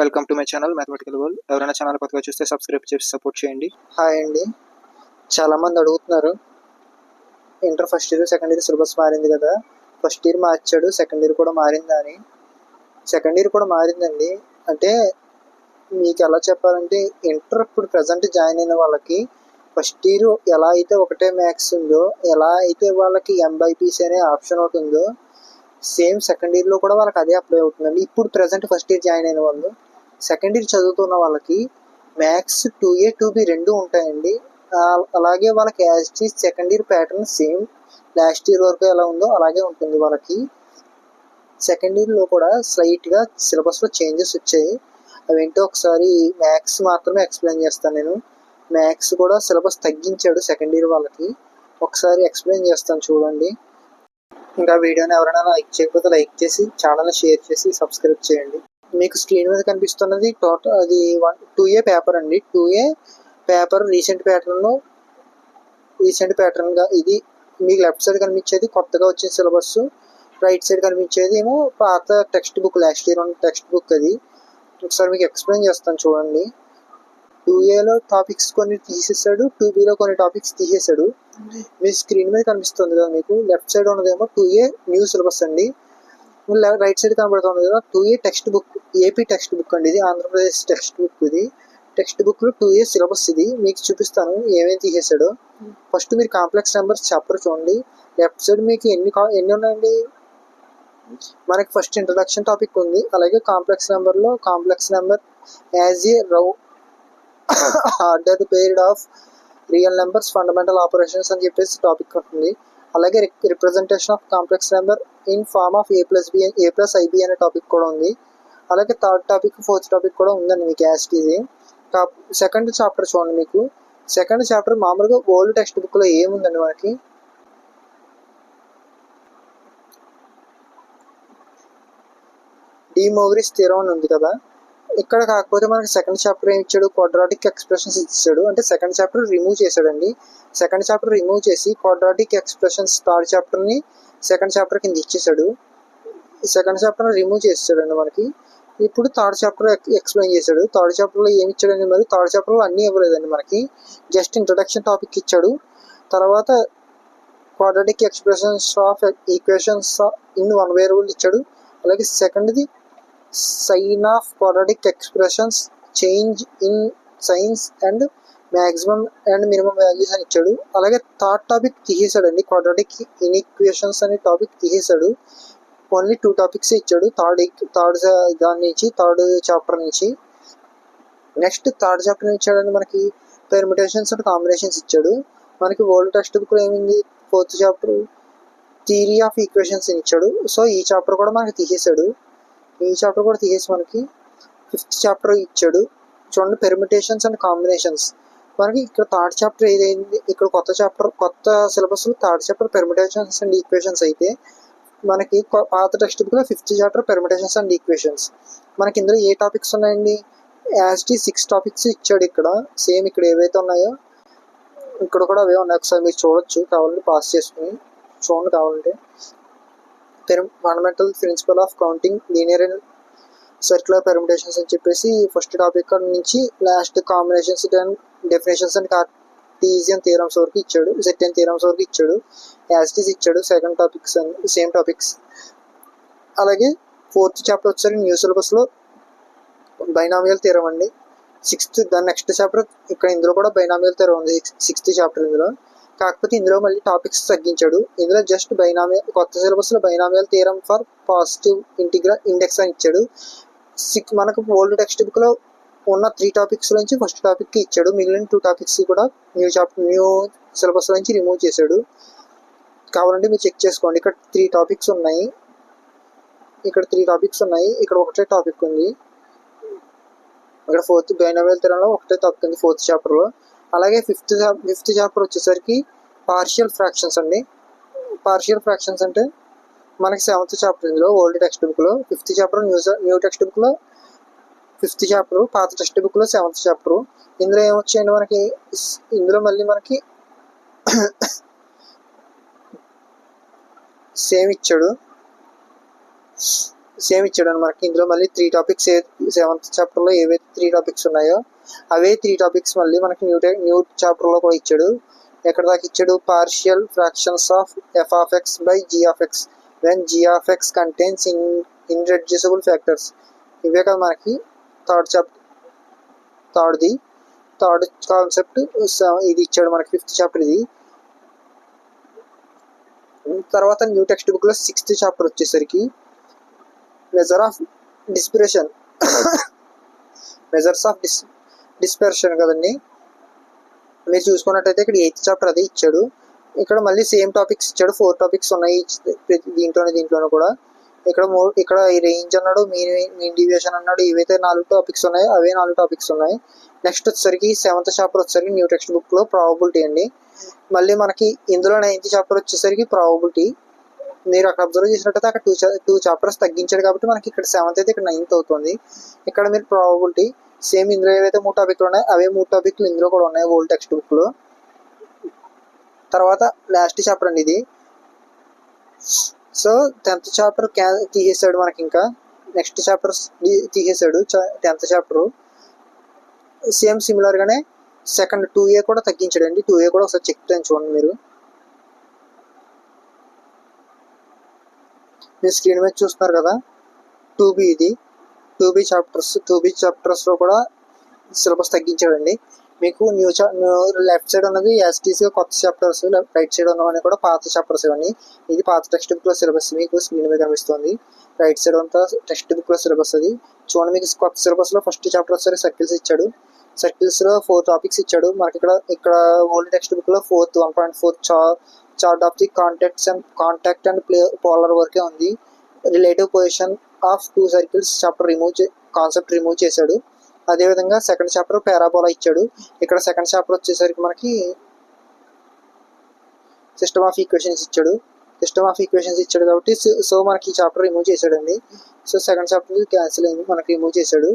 Welcome to my channel mathematical world ఎవరైనా channel కొత్తగా చూస్తే సబ్స్క్రైబ్ చేసి సపోర్ట్ చేయండి. హాయ్ అండి. చాలామంది అడుగుతున్నారు. Inter first year second year syllabus మారింది కదా. ఫస్ట్ ఇయర్ మార్చాడు సెకండ్ ఇయర్ కూడా మారిందా అని. సెకండ్ ఇయర్ కూడా మారిందండి. అంటే మీకు ఎలా చెప్పాలంటే ఇంటర్ ఇప్పుడు ప్రజెంట్ జాయిన్ అయిన వాళ్ళకి ఫస్ట్ ఇయర్ ఎలా అయితే ఒకటే మ్యాథ్స్ ఉందో ఎలా అయితే వాళ్ళకి ఎంబైపీసీ అనే ఆప్షన్ ఒకటి ఉందో సేమ్ సెకండ్ ఇయర్లో కూడా వాళ్ళకి అదే అప్లై అవుతుందండి. ఇప్పుడు ప్రజెంట్ ఫస్ట్ ఇయర్ జాయిన్ అయిన వాళ్ళు. సెకండ్ ఇయర్ చదువుతున్న వాళ్ళకి maths two A two B రెండు ఉంటాయండి. అలాగే వాళ్ళకి as second year pattern same last year వరకు ఎలా ఉందో అలాగే ఉంటుంది వాళ్ళకి. సెకండ్ ఇయర్లో కూడా స్లైట్గా సిలబస్లో చేంజెస్ వచ్చాయి. అవేంటో ఒకసారి మ్యాథ్స్ మాత్రమే ఎక్స్ప్లెయిన్ చేస్తాను నేను. మ్యాథ్స్ కూడా సిలబస్ తగ్గించాడు సెకండ్ ఇయర్ వాళ్ళకి. ఒకసారి ఎక్స్ప్లెయిన్ చేస్తాను చూడండి. ఇంకా వీడియోని ఎవరైనా లైక్ చేయకపోతే లైక్ చేసి ఛానల్ షేర్ చేసి సబ్స్క్రైబ్ చేయండి. మీకు స్క్రీన్ మీద కనిపిస్తున్నది టోటల్ అది వన్ టూ ఏ పేపర్ అండి. Two A paper recent pattern recent ప్యాటర్న్గా ఇది మీకు లెఫ్ట్ సైడ్ కనిపించేది కొత్తగా వచ్చిన సిలబస్ రైట్ సైడ్ కనిపించేది ఏమో పాత టెక్స్ట్ బుక్ లాస్ట్ ఇయర్ ఉన్న టెక్స్ట్ బుక్ అది. ఒకసారి మీకు ఎక్స్ప్లెయిన్ చేస్తాను చూడండి. టూ ఏలో టాపిక్స్ కొన్ని తీసేసాడు టూ బీలో కొన్ని టాపిక్స్ తీసేసాడు. మీ స్క్రీన్ మీద కనిపిస్తుంది కదా మీకు లెఫ్ట్ సైడ్ ఉన్నదేమో టూ ఏ న్యూ సిలబస్ అండి. రైట్ సైడ్ కనబడుతుంది కదా two A text book AP text book అండి ఇది ఆంధ్రప్రదేశ్ టెక్స్ట్ బుక్ ఇది. టెక్స్ట్ బుక్లో టూ ఇయర్స్ సిలబస్ ఇది మీకు చూపిస్తాను ఏమేమి తీసేసాడో ఫస్ట్ మీరు కాంప్లెక్స్ నెంబర్స్ చెప్పరు చూడండి. లెఫ్ట్ సైడ్ మీకు ఎన్ని కా- ఎన్ని ఉన్నాయండి? మనకి ఫస్ట్ ఇంట్రడక్షన్ టాపిక్ ఉంది. అలాగే కాంప్లెక్స్ నెంబర్లో complex number as a row order period of real numbers fundamental operations అని చెప్పేసి టాపిక్ ఉంటుంది. అలాగే representation of complex number in form of a plus b a plus i b అనే topic కూడా ఉంది. అలాగే థర్డ్ టాపిక్ ఫోర్త్ టాపిక్ కూడా ఉందండి మీకు యాస్ట్ ఇది సెకండ్ చాప్టర్ చూడండి మీకు. సెకండ్ చాప్టర్ మామూలుగా ఓల్డ్ టెక్స్ట్ బుక్లో ఏముందండి మనకి? డిమోవరీ స్థిరం అని ఉంది కదా. ఇక్కడ కాకపోతే మనకి సెకండ్ చాప్టర్ ఏమి ఇచ్చాడు? క్వాడ్రాటిక్ ఎక్స్ప్రెషన్స్ ఇచ్చాడు. అంటే సెకండ్ చాప్టర్ రిమూవ్ చేశాడండి. సెకండ్ చాప్టర్ రిమూవ్ చేసి క్వాడ్రాటిక్ ఎక్స్ప్రెషన్స్ థర్డ్ చాప్టర్ని సెకండ్ చాప్టర్ కింద ఇచ్చేసాడు సెకండ్ చాప్టర్ రిమూవ్ చేసాడండి మనకి. ఇప్పుడు థర్డ్ చాప్టర్ ఎక్స్ప్లెయిన్ చేశాడు. థర్డ్ చాప్టర్లో ఏమి ఇచ్చాడండి మరి? థర్డ్ చాప్టర్లో అన్నీ ఇవ్వలేదండి మనకి. జస్ట్ ఇంట్రడక్షన్ టాపిక్ ఇచ్చాడు. తర్వాత quadratic expressions of equations in one variable ఇచ్చాడు. అలాగే సెకండ్ది sign of quadratic expressions change in signs and maximum and minimum values అని ఇచ్చాడు. అలాగే థర్డ్ టాపిక్ తీసేశాడండి. క్వాడ్రాటిక్ ఇన్ఈక్వేషన్స్ అనే టాపిక్ తీసేశాడు. ఓన్లీ టూ టాపిక్స్ ఇచ్చాడు. థర్డ్ థర్డ్ దాని నుంచి థర్డ్ చాప్టర్ నుంచి. నెక్స్ట్ థర్డ్ చాప్టర్ ఇచ్చాడని మనకి పెర్మిటేషన్స్ అండ్ కాంబినేషన్స్ ఇచ్చాడు. మనకి ఓల్డ్ టెక్స్ట్ బుక్లో ఏమైంది? Fourth chapter theory of equations ఇచ్చాడు. సో ఈ చాప్టర్ కూడా మనకి తీసేశాడు. ఈ చాప్టర్ కూడా తీసేసి మనకి ఫిఫ్త్ చాప్టర్ ఇచ్చాడు. చూడండి పెర్మిటేషన్స్ అండ్ కాంబినేషన్స్ మనకి ఇక్కడ థర్డ్ చాప్టర్ ఏదైంది? ఇక్కడ కొత్త చాప్టర్ కొత్త సిలబస్లో third chapter permutations and equations అయితే మనకి పాత టెక్స్ట్ బుక్లో fifth chapter permutations and equations మనకి ఇందులో ఏ టాపిక్స్ ఉన్నాయండి? యాజ్టీ సిక్స్ టాపిక్స్ ఇచ్చాడు ఇక్కడ. సేమ్ ఇక్కడ ఏవైతే ఉన్నాయో ఇక్కడ కూడా అవే ఉన్నాయి. ఒకసారి మీరు చూడొచ్చు. కావాలంటే పాస్ చేసుకుని చూడండి కావాలంటే. Fundamental principle of counting linear and circular permutations అని చెప్పేసి ఫస్ట్ టాపిక్ నుంచి last combinations and definitions and Cartesian theorems వరకు ఇచ్చాడు. సెటన్ థీరమ్స్ వరకు ఇచ్చాడు. యాస్టీస్ ఇచ్చాడు. సెకండ్ టాపిక్స్ సేమ్ టాపిక్స్ అలాగే ఫోర్త్ చాప్టర్ వచ్చేసరికి న్యూ సిలబస్లో బైనామియల్ తీరం అండి. సిక్స్త్ దాని నెక్స్ట్ చాప్టర్ ఇక్కడ ఇందులో కూడా బైనామియల్ థియరం ఉంది. సిక్స్త్ చాప్టర్ ఇందులో. కాకపోతే ఇందులో మళ్ళీ టాపిక్స్ తగ్గించాడు. ఇందులో జస్ట్ బైనామియల్ కొత్త సిలబస్లో binomial theorem for positive integral index అని ఇచ్చాడు. సిక్ మనకు ఓల్డ్ టెక్స్ట్ బుక్లో ఉన్న త్రీ టాపిక్స్ నుంచి ఫస్ట్ టాపిక్కి ఇచ్చాడు. మిగిలిన టూ టాపిక్స్ కూడా న్యూ చాప్టర్ న్యూ సిలబస్ నుంచి రిమూవ్ చేశాడు. కావాలంటే మీరు చెక్ చేసుకోండి. ఇక్కడ త్రీ టాపిక్స్ ఉన్నాయి. ఇక్కడ త్రీ టాపిక్స్ ఉన్నాయి. ఇక్కడ ఒకటే టాపిక్ ఉంది. ఇక్కడ ఫోర్త్ బైనామియల్ తీరంలో ఒకటే టాపిక్ ఉంది ఫోర్త్ చాప్టర్లో అలాగే ఫిఫ్త్ ఫిఫ్త్ చాప్టర్ వచ్చేసరికి పార్షియల్ ఫ్రాక్షన్స్ అండి. పార్షియల్ ఫ్రాక్షన్స్ అంటే మనకి సెవెంత్ చాప్టర్ ఇందులో ఓల్డ్ టెక్స్ట్ బుక్లో fifth chapter new new text బుక్లో ఫిఫ్త్ చాప్టర్ పాత టెక్స్ట్ బుక్లో సెవెంత్ చాప్టర్ ఇందులో ఏమొచ్చాయండి మనకి? ఇందులో మళ్ళీ మనకి సేమ్ ఇచ్చాడు. సేమ్ ఇచ్చాడు మనకి ఇందులో మళ్ళీ త్రీ టాపిక్స్ ఏ సెవెంత్ చాప్టర్లో ఏవైతే త్రీ టాపిక్స్ ఉన్నాయో అవే త్రీ టాపిక్స్ మళ్ళీ మనకి న్యూ న్యూ చాప్టర్లో కూడా ఇచ్చాడు. ఎక్కడ దాకా ఇచ్చాడు? Partial fractions of F of X by G of X when G of X contains in irreducible factors ఇవే కదా మనకి థర్డ్ చాప్టర్ థర్డ్ది థర్డ్ కాన్సెప్ట్ ఇది ఇచ్చాడు మనకి ఫిఫ్త్ చాప్టర్ ఇది. తర్వాత న్యూ టెక్స్ట్ బుక్లో సిక్స్త్ చాప్టర్ వచ్చేసరికి measure of dispersion measures of dis dispersion కదండి. మీరు చూసుకున్నట్టయితే ఇక్కడ ఎయిత్ చాప్టర్ అదే ఇచ్చాడు. ఇక్కడ మళ్ళీ సేమ్ టాపిక్స్ ఇచ్చాడు. ఫోర్ టాపిక్స్ ఉన్నాయి దీంట్లోనే దీంట్లోనే కూడా. ఇక్కడ మూ ఇక్కడ ఈ రేంజ్ అన్నాడు మీన్ మీన్ డివియేషన్ అన్నాడు. ఏవైతే నాలుగు టాపిక్స్ ఉన్నాయో. అవే నాలుగు టాపిక్స్ ఉన్నాయి. నెక్స్ట్ వచ్చేసరికి సెవెంత్ చాప్టర్ వచ్చేసరికి న్యూ టెక్స్ట్ బుక్లో ప్రాబబిలిటీ అండి. మళ్ళీ మనకి ఇందులో నైన్త్ చాప్టర్ వచ్చేసరికి ప్రాబబిలిటీ మీరు అక్కడ అబ్జర్వ్ చేసినట్టయితే అక్కడ టూ టూ చాప్టర్స్ తగ్గించాడు కాబట్టి మనకి ఇక్కడ సెవెంత్ అయితే ఇక్కడ నైన్త్ అవుతుంది. ఇక్కడ మీరు ప్రాబబిలిటీ సేమ్ ఇందులో ఏవైతే మూడు టాపిక్లు ఉన్నాయో అవే మూడు టాపిక్లు ఇందులో కూడా ఉన్నాయి ఓల్డ్ టెక్స్ట్ బుక్లో తర్వాత లాస్ట్ చాప్టర్ అండి ఇది. సో టెన్త్ చాప్టర్ క్యా తీసేసాడు మనకి ఇంకా నెక్స్ట్ చాప్టర్ తీసేసాడు టెన్త్ చాప్టర్ సేమ్ సిమిలర్గానే సెకండ్ టూ ఏ కూడా తగ్గించాడండి. టూ ఏ కూడా ఒకసారి చెక్ చేయండి చూడండి మీరు. మీరు స్క్రీన్ మీద చూస్తున్నారు కదా? టూ బి ఇది. Two B chapters two B చాప్టర్స్లో కూడా సిలబస్ తగ్గించాడండి. మీకు న్యూ చా లెఫ్ట్ సైడ్ ఉన్నది ఎస్టీసీ కొత్త చాప్టర్స్ రైట్ సైడ్ ఉన్నవన్నీ కూడా పాత చాప్టర్స్ ఇవన్నీ ఇది పాత టెక్స్ట్ బుక్లో సిలబస్ మీకు స్క్రీన్ మీద కనిపిస్తుంది. రైట్ సైడ్ అంతా టెక్స్ట్ బుక్లో సిలబస్ అది. చూడండి మీకు కొత్త సిలబస్లో ఫస్ట్ చాప్టర్ వచ్చేసరికి సర్కిల్స్ ఇచ్చాడు. సర్కిల్స్లో ఫోర్ టాపిక్స్ ఇచ్చాడు. మనకి ఇక్కడ ఇక్కడ ఓల్డ్ టెక్స్ట్ బుక్లో ఫోర్త్ వన్ పాయింట్ ఫోర్ చా chord of the contacts and contact and pole polar వరకే ఉంది. Relative position of two circles chapter remove concept remove చేశాడు. అదేవిధంగా సెకండ్ చాప్టర్ పారాబోలా ఇచ్చాడు. ఇక్కడ సెకండ్ చాప్టర్ వచ్చేసరికి మనకి సిస్టమ్ ఆఫ్ ఈక్వేషన్స్ ఇచ్చాడు. సిస్టమ్ ఆఫ్ ఈక్వేషన్స్ ఇచ్చాడు కాబట్టి సో మనకి ఈ చాప్టర్ రిమూవ్ చేశాడండి. సో సెకండ్ చాప్టర్ క్యాన్సిల్ అయింది మనకి రిమూవ్ చేశాడు.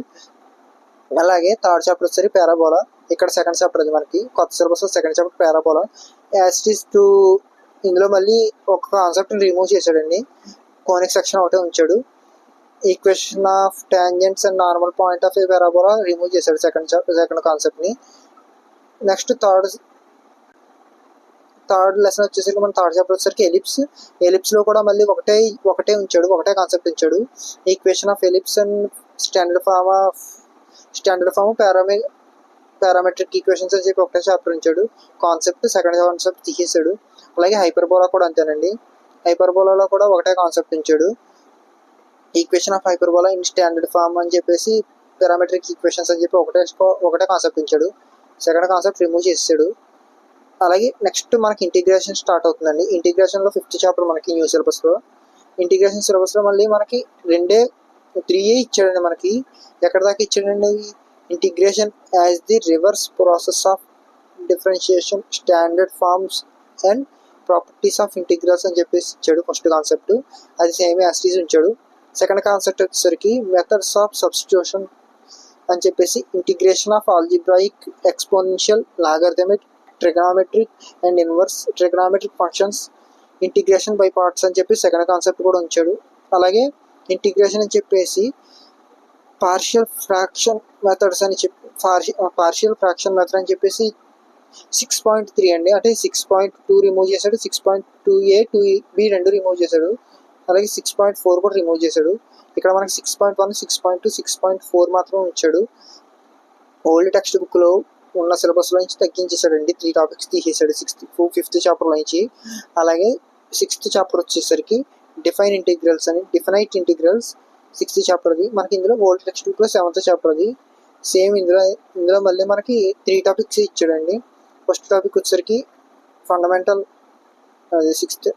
అలాగే థర్డ్ చాప్టర్ వచ్చేసరికి పారాబోలా ఇక్కడ సెకండ్ చాప్టర్ అది మనకి కొత్త syllabus second chapter parabola as it is to ఇందులో మళ్ళీ ఒక కాన్సెప్ట్ రిమూవ్ చేశాడండి. కోనిక్ సెక్షన్ ఒకటే ఉంచాడు. Equation of tangents and normal point of a parabola remove చేశాడు సెకండ్ సెకండ్ కాన్సెప్ట్ని నెక్స్ట్ థర్డ్ థర్డ్ లెసన్ వచ్చేసరికి మనం థర్డ్ చాప్టర్ వచ్చేసరికి ఎలిప్స్ ఎలిప్స్లో కూడా మళ్ళీ ఒకటే ఒకటే ఉంచాడు ఒకటే కాన్సెప్ట్ ఉంచాడు. Equation of ellipse and standard form of standard form parametric parametric equations అని చెప్పి ఒకటే చాప్టర్ ఉంచాడు. కాన్సెప్ట్ సెకండ్ కాన్సెప్ట్ తీసేశాడు అలాగే హైపర్బోలా కూడా అంతేనండి. హైపర్బోలాలో కూడా ఒకటే కాన్సెప్ట్ ఉంచాడు. Equation of hyperbola in standard form అని చెప్పేసి పారామెట్రిక్ ఈక్వేషన్స్ అని చెప్పి ఒకటే ఒకటే కాన్సెప్ట్ ఇచ్చాడు. సెకండ్ కాన్సెప్ట్ రిమూవ్ చేసాడు అలాగే నెక్స్ట్ మనకి ఇంటిగ్రేషన్ స్టార్ట్ అవుతుందండి. ఇంటిగ్రేషన్లో ఫిఫ్త్ చాప్టర్ మనకి న్యూ సిలబస్లో ఇంటిగ్రేషన్ సిలబస్లో మళ్ళీ మనకి రెండే త్రీ ఇచ్చాడండి మనకి. ఎక్కడ దాకా ఇచ్చాడండి? Integration as the reverse process of differentiation standard forms and properties of integrals అని చెప్పేసి ఇచ్చాడు ఫస్ట్ కాన్సెప్ట్ అది సేమ్ యాస్టీస్ ఉంచాడు. సెకండ్ కాన్సెప్ట్ వచ్చేసరికి మెథడ్స్ ఆఫ్ సబ్స్టిట్యూషన్ అని చెప్పేసి integration of algebraic exponential logarithmic trigonometric and inverse trigonometric functions integration by parts అని చెప్పి సెకండ్ కాన్సెప్ట్ కూడా ఉంచాడు. అలాగే ఇంటిగ్రేషన్ అని చెప్పేసి పార్షియల్ ఫ్రాక్షన్ మెథడ్స్ అని చెప్పి పార్షియల్ ఫ్రాక్షన్ మెథడ్ అని చెప్పేసి సిక్స్ పాయింట్ త్రీ అండి. అంటే సిక్స్ పాయింట్ టూ రిమూవ్ చేశాడు six point two A two B రెండు రిమూవ్ చేశాడు. అలాగే సిక్స్ పాయింట్ ఫోర్ కూడా రిమూవ్ చేశాడు. ఇక్కడ మనకి six point one six point two six point four మాత్రం ఇచ్చాడు ఓల్డ్ టెక్స్ట్ బుక్లో ఉన్న సిలబస్లో నుంచి తగ్గించేశాడండి. త్రీ టాపిక్స్ తీసేశాడు సిక్స్త్ ఫిఫ్త్ చాప్టర్లో నుంచి. అలాగే సిక్స్త్ చాప్టర్ వచ్చేసరికి డిఫైన్ ఇంటిగ్రల్స్ అని డిఫైనైట్ ఇంటిగ్రల్స్ సిక్స్త్ చాప్టర్ది మనకి ఇందులో ఓల్డ్ టెక్స్ట్ బుక్లో సెవెంత్ చాప్టర్ది సేమ్ ఇందులో ఇందులో మళ్ళీ మనకి త్రీ టాపిక్స్ ఇచ్చాడండి. ఫస్ట్ టాపిక్ వచ్చేసరికి ఫండమెంటల్ అదే సిక్స్త్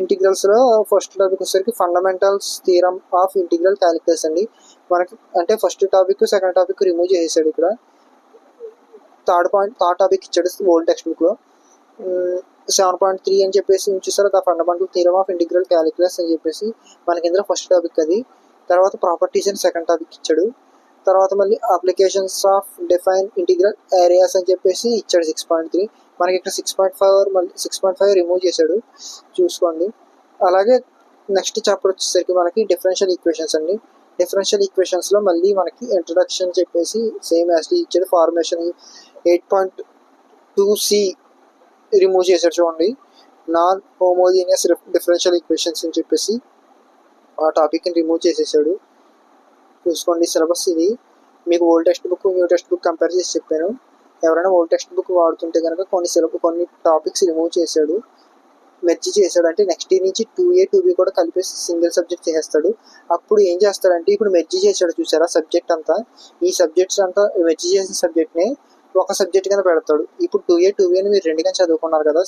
ఇంటిగ్రల్స్లో ఫస్ట్ టాపిక్ వచ్చేసరికి fundamentals theorem of integral calculus అండి. మనకి అంటే first topic second topic remove చేసేసాడు ఇక్కడ. థర్డ్ పాయింట్ థర్డ్ టాపిక్ ఇచ్చాడు ఓల్డ్ టెక్స్ట్ బుక్లో సెవెన్ పాయింట్ త్రీ అని చెప్పేసి చూసారు the fundamental theorem of integral calculus అని చెప్పేసి మనకి ఇందులో ఫస్ట్ టాపిక్ అది. తర్వాత ప్రాపర్టీస్ అని సెకండ్ టాపిక్ ఇచ్చాడు. తర్వాత మళ్ళీ applications of define integral areas అని చెప్పేసి ఇచ్చాడు సిక్స్ పాయింట్ త్రీ మనకి ఇక్కడ సిక్స్ పాయింట్ ఫైవ్ మళ్ళీ సిక్స్ పాయింట్ ఫైవ్ రిమూవ్ చేశాడు. చూసుకోండి. అలాగే నెక్స్ట్ చాప్టర్ వచ్చేసరికి మనకి డిఫరెన్షియల్ ఈక్వేషన్స్ అండి. డిఫరెన్షియల్ ఈక్వేషన్స్లో మళ్ళీ మనకి ఇంట్రడక్షన్ చెప్పేసి సేమ్ యాస్టీ ఇచ్చాడు. Formation eight point two C remove చేశాడు చూడండి. నాన్ హోమోజీనియస్ డిఫరెన్షియల్ ఈక్వేషన్స్ అని చెప్పేసి ఆ టాపిక్ని రిమూవ్ చేసేసాడు. చూసుకోండి సిలబస్ ఇది. మీకు old text book new text book compare చేసి చెప్పాను. ఎవరైనా ఓల్డ్ టెక్స్ట్ బుక్ వాడుతుంటే కనుక కొన్ని సిలబు కొన్ని టాపిక్స్ రిమూవ్ చేశాడు. మెర్జ్ చేశాడు. అంటే నెక్స్ట్ ఇయర్ నుంచి టూ ఏ టూ బి కూడా కలిపేసి సింగిల్ సబ్జెక్ట్ చేసేస్తాడు. అప్పుడు ఏం చేస్తాడంటే ఇప్పుడు మెర్జ్ చేశాడు చూసారా సబ్జెక్ట్ అంతా? ఈ సబ్జెక్ట్స్ అంతా మెర్జ్ చేసిన సబ్జెక్ట్ని ఒక సబ్జెక్ట్ కింద పెడతాడు. ఇప్పుడు టూ ఏ టూ బి అని మీరు రెండు కింద చదువుకున్నారు కదా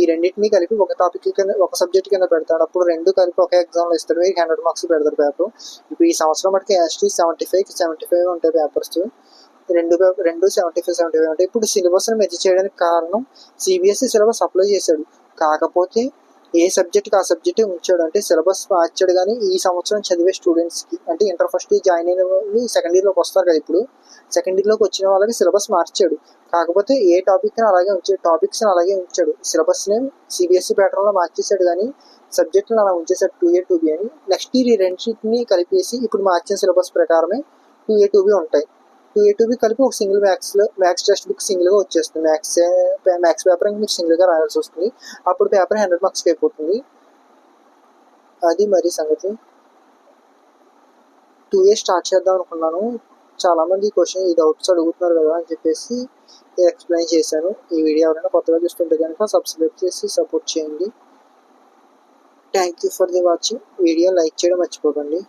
ఈ రెండింటిని కలిపి ఒక టాపిక్ కింద ఒక సబ్జెక్ట్ కింద పెడతాడు. అప్పుడు రెండు కలిపి ఒక ఎగ్జామ్లో ఇస్తాడు. మీకు హండ్రెడ్ మార్క్స్ పెడతాడు పేపర్. ఇప్పుడు ఈ సంవత్సరం మటుకు ఎస్టీ సెవెంటీ ఫైవ్ సెవెంటీ ఫైవ్ ఉంటాయి పేపర్స్. రెండు రెండు సెవెంటీ ఫైవ్ సెవెంటీ ఫైవ్ ఉంటాయి ఇప్పుడు సిలబస్ని మెర్జ్ చేయడానికి కారణం సిబిఎస్ఈ సిలబస్ అప్లై చేశాడు. కాకపోతే ఏ సబ్జెక్ట్కి ఆ సబ్జెక్ట్ ఉంచాడు. అంటే సిలబస్ మార్చాడు కానీ ఈ సంవత్సరం చదివే స్టూడెంట్స్కి అంటే ఇంటర్ ఫస్ట్ ఇయర్ జాయిన్ అయిన వాళ్ళు సెకండ్ ఇయర్లోకి వస్తారు కదా ఇప్పుడు. సెకండ్ ఇయర్లోకి వచ్చిన వాళ్ళకి సిలబస్ మార్చాడు. కాకపోతే ఏ టాపిక్ని అలాగే ఉంచాడు టాపిక్స్ని అలాగే ఉంచాడు. సిలబస్ని సిబిఎస్ఈ ప్యాటర్న్లో మార్చేశాడు కానీ సబ్జెక్టులను అలా ఉంచేశాడు టూ ఏ టూ బి అని. నెక్స్ట్ ఇయర్ ఈ రెండింటిని కలిపేసి ఇప్పుడు మార్చిన సిలబస్ ప్రకారమే టూ ఏ టూ బి ఉంటాయి. టూ ఏ టూ బి కలిపి ఒక సింగిల్ మ్యాథ్స్లో మ్యాథ్స్ టెక్స్ట్ బుక్ సింగిల్గా వచ్చేస్తుంది. మ్యాథ్స్ మ్యాథ్స్ పేపర్ మీకు సింగిల్గా రాయాల్సి వస్తుంది. అప్పుడు పేపర్ హండ్రెడ్ మార్క్స్కి అయిపోతుంది. అది మరి సంగతి. టూ ఏ స్టార్ట్ చేద్దాం అనుకున్నాను. చాలామంది క్వశ్చన్ ఈ డౌట్స్ అడుగుతున్నారు కదా అని చెప్పేసి ఎక్స్ప్లెయిన్ చేశాను ఈ వీడియో ఎవరైనా కొత్తగా చూస్తుంటే కనుక సబ్స్క్రైబ్ చేసి సపోర్ట్ చేయండి. Thank you for the watching video like చేయడం మర్చిపోకండి.